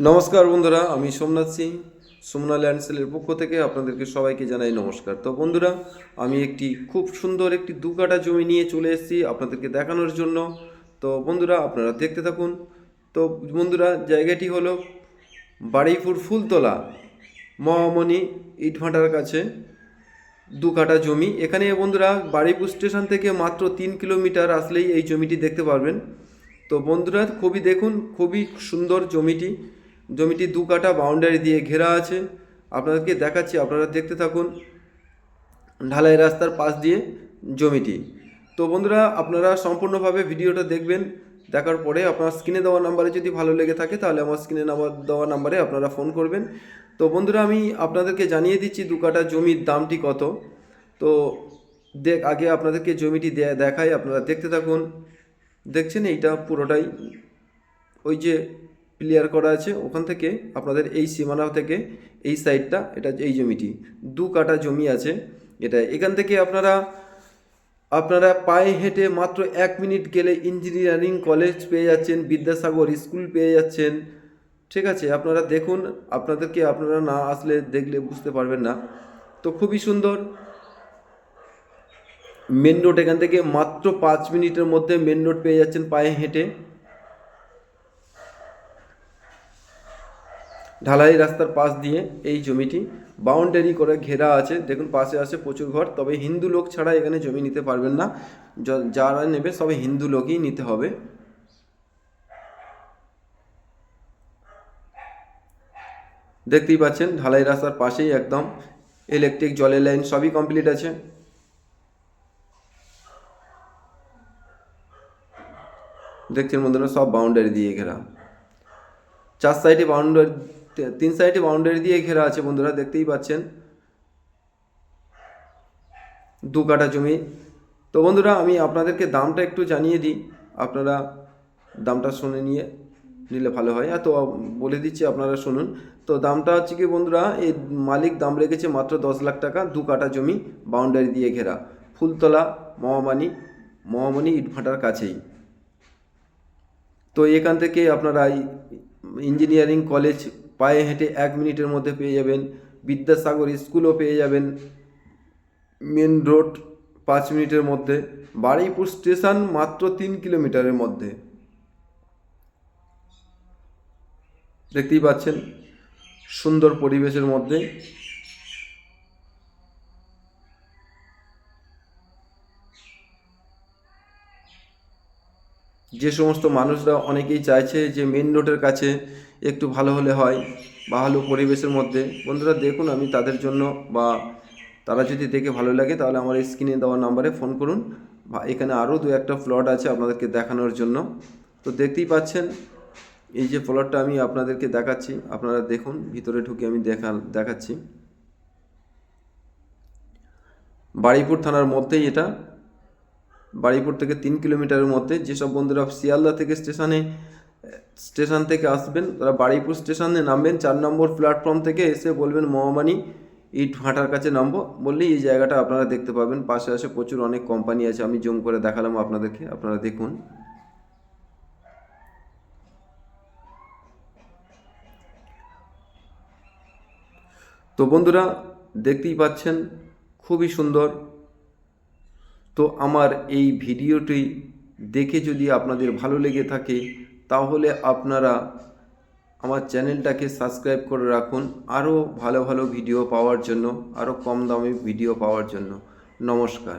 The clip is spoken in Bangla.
নমস্কার বন্ধুরা, আমি সোমনাথ সিং, সোমনা ল্যান্ডসেলের পক্ষ থেকে আপনাদেরকে সবাইকে জানাই নমস্কার। তো বন্ধুরা, আমি একটি খুব সুন্দর একটি দু কাটা জমি নিয়ে চলে এসেছি আপনাদেরকে দেখানোর জন্য। তো বন্ধুরা, আপনারা দেখতে থাকুন। তো বন্ধুরা, জায়গাটি হলো বাড়িপুর ফুলতলা, মহামণি ইটভাটার কাছে দু কাটা জমি। এখানে বন্ধুরা, বাড়িপুর স্টেশন থেকে মাত্র তিন কিলোমিটার আসলেই এই জমিটি দেখতে পারবেন। তো বন্ধুরা, খুবই দেখুন, খুবই সুন্দর জমিটি। জমিটি দু কাটা বাউন্ডারি দিয়ে ঘেরা আছে। আপনাদেরকে দেখাচ্ছি, আপনারা দেখতে থাকুন ঢালাই রাস্তার পাশ দিয়ে জমিটি। তো বন্ধুরা, আপনারা সম্পূর্ণভাবে ভিডিওটা দেখবেন, দেখার পরে আপনার স্ক্রিনে দেওয়া নাম্বারে যদি ভালো লেগে থাকে, তাহলে আমার স্ক্রিনে দেওয়া নাম্বারে আপনারা ফোন করবেন। তো বন্ধুরা, আমি আপনাদেরকে জানিয়ে দিচ্ছি দু কাটা জমির দামটি কত। তো দেখ, আগে আপনাদেরকে জমিটি দেখাই, আপনারা দেখতে থাকুন। দেখছেন, এইটা পুরোটাই ওই যে ক্লিয়ার করা আছে, ওখান থেকে আপনাদের এই সীমানা থেকে এই সাইডটা এটা এই জমিটি। দু কাটা জমি আছে এটা। এখান থেকে আপনারা আপনারা পায়ে হেঁটে মাত্র এক মিনিট গেলে ইঞ্জিনিয়ারিং কলেজ পেয়ে যাচ্ছেন, বিদ্যাসাগর স্কুল পেয়ে যাচ্ছেন। ঠিক আছে, আপনারা দেখুন, আপনাদেরকে আপনারা না আসলে দেখলে বুঝতে পারবেন না। তো খুবই সুন্দর। মেন রোড এখান থেকে মাত্র পাঁচ মিনিটের মধ্যে মেন রোড পেয়ে যাচ্ছেন পায়ে হেঁটে। ঢালাই রাস্তার পাশ দিয়ে এই জমিটি বাউন্ডারি করে ঘেরা আছে। দেখুন, পাশে আছে প্রচুর ঘর। তবে হিন্দু লোক ছাড়া এখানে জমি নিতে পারবেন না। যারা নেবে সবে হিন্দু লোকই নিতে হবে। দেখতেই পাচ্ছেন, ঢালাই রাস্তার পাশেই একদম ইলেকট্রিক জলের লাইন সবই কমপ্লিট আছে। দেখছেন বন্ধুরা, সব বাউন্ডারি দিয়ে ঘেরা। চার সাইডে বাউন্ডারি তিন সাইডে বাউন্ডারি দিয়ে ঘেরা আছে বন্ধুরা, দেখতেই পাচ্ছেন। দু কাটা জমি। তো বন্ধুরা, আমি আপনাদেরকে দামটা একটু জানিয়ে দিই। আপনারা দামটা শুনে নিয়ে নিলে ভালো হয়। তো বলে দিচ্ছি, আপনারা শুনুন। তো দামটা হচ্ছে কি বন্ধুরা, এই মালিক দাম রেখেছে মাত্র দশ লাখ টাকা, দু কাটা জমি বাউন্ডারি দিয়ে ঘেরা। ফুলতলা, মহামানি মহামানি ইটভাটার কাছেই। তো এখান থেকে আপনারা ইঞ্জিনিয়ারিং কলেজ পায়ে হেঁটে এক মিনিটের মধ্যে পেয়ে যাবেন। বিদ্যাসাগর স্কুলও পেয়ে যাবেন। মেন রোড পাঁচ মিনিটের মধ্যে। বারুইপুর স্টেশন মাত্র তিন কিলোমিটারের মধ্যে। দেখতেই পাচ্ছেন সুন্দর পরিবেশের মধ্যে। যে সমস্ত মানুষরা অনেকেই চাইছে যে মেন রোডের কাছে একটু ভালো হলে হয়, ভালো পরিবেশের মধ্যে। বন্ধুরা, দেখুন আমি তাদের জন্য বা তারা যদি দেখে ভালো লাগে তাহলে আমার স্ক্রিনে দেওয়া নাম্বারে ফোন করুন। বা এখানে আরও দু একটা প্লট আছে আপনাদেরকে দেখানোর জন্য। তো দেখতেই পাচ্ছেন, এই যে প্লটটা আমি আপনাদেরকে দেখাচ্ছি, আপনারা দেখুন, ভিতরে ঢুকে আমি দেখা, দেখাচ্ছি। বারুইপুর থানার মধ্যেই এটা। বারুইপুর থেকে তিন কিলোমিটারের মধ্যে যেসব বন্ধুরা শিয়ালদা থেকে স্টেশনে, স্টেশন থেকে আসবেন, তারা বারুইপুর স্টেশনে নামবেন, চার নম্বর প্ল্যাটফর্ম থেকে এসে বলবেন, মহামানি, ইট ভাটার কাছে নামবো। বললেই এই জায়গাটা আপনারা দেখতে পাবেন। পাশে আসে প্রচুর অনেক কোম্পানি আছে, আমি জুম করে দেখালাম আপনাদেরকে, আপনারা দেখুন। তো বন্ধুরা, দেখতেই পাচ্ছেন, খুবই সুন্দর তো আমার এই ভিডিওটি দেখে যদি আপনাদের ভালো লেগে থাকে, তাহলে আপনারা আমার চ্যানেলটাকে সাবস্ক্রাইব করে রাখুন আরও ভালো ভালো ভিডিও পাওয়ার জন্য, আরও কম দামে ভিডিও পাওয়ার জন্য। নমস্কার।